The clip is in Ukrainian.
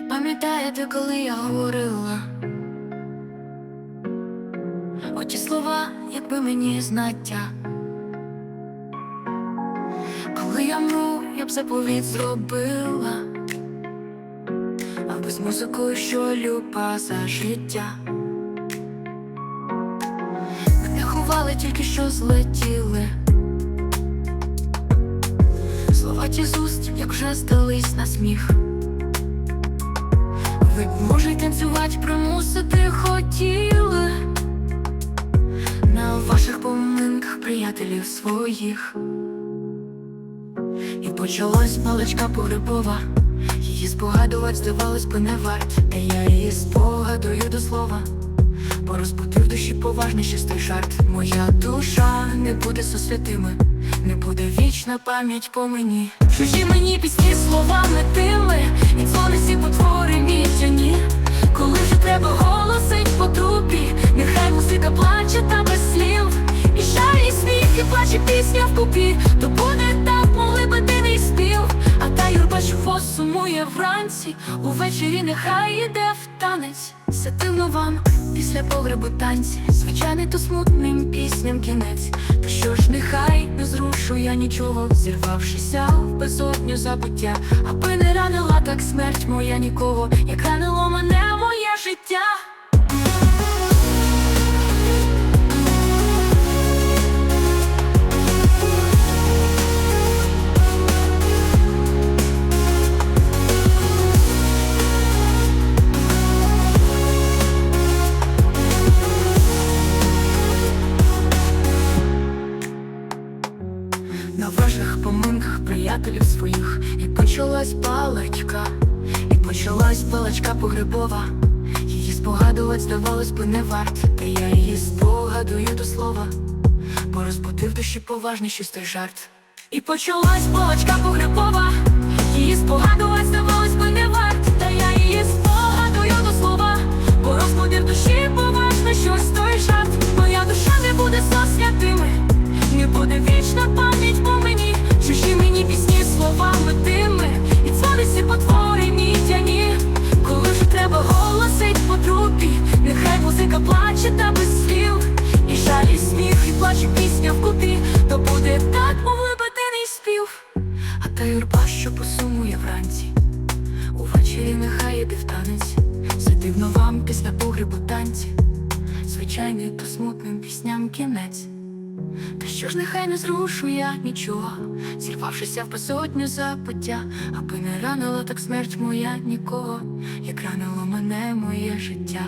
Пам'ятаєте, коли я говорила? Оті слова, якби мені знаття. Коли я мру, я б заповіт зробила, а без музикою, що люба за життя. Мене ховали тільки що злетіли. Слова ті з уст, як вже здались на сміх. Ви б, може, й танцювати примусити хотіли на ваших поминках приятелів своїх. І почалась маличка погребова. Її спогадувати, здавалось би, не варт. Та я її спогадую до слова. Бо розбудив душі поважний чистий жарт. Моя душа не буде со святими, не буде вічна пам'ять по мені. Чужі мені пісні словами плаче пісня вкупі, то буде так, моли би дивний спів. А та юрба чого сумує вранці, увечері нехай іде в танець. Все вам після погребу танці, звичайний то смутним пісням кінець. Та що ж нехай не зрушу я нічого, зірвавшися в безодню забуття, аби не ранила так смерть моя нікого, як ранило мене моє життя. Приятелів своїх І почалась паличка, і почалась паличка погребова. Її спогадувати, здавалось би, не варт, та я її спогадую до слова, бо розбудив душі поважний чистий жарт. І почалась паличка погребова, її спогадувати, здавалось вранці, увечері нехай іде в танець, дивно вам після погребу танці, звичайний то смутним пісням кінець. Та що ж нехай не зрушу я нічого, зірвавшися в безодню забуття, аби не ранила так смерть моя нікого, як ранило мене моє життя.